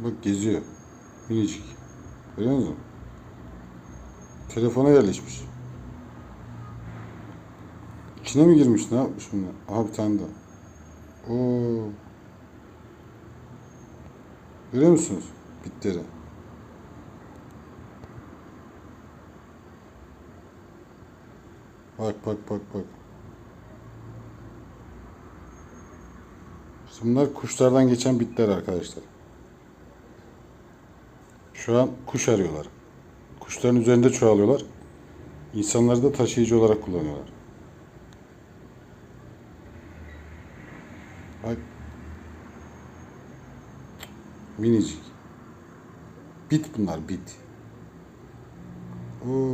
Bak geziyor. Minicik. Görüyor musun? Telefona yerleşmiş. İçine mi girmiş? Ne yapmış bunlar? Aha bir tane daha. Oo. Görüyor musunuz? Bitleri. Bak bak bak bak. Bunlar kuşlardan geçen bitler arkadaşlar. Şu an kuş arıyorlar. Kuşların üzerinde çoğalıyorlar. İnsanları da taşıyıcı olarak kullanıyorlar. Bak. Minicik. Bit bunlar bit. Oo.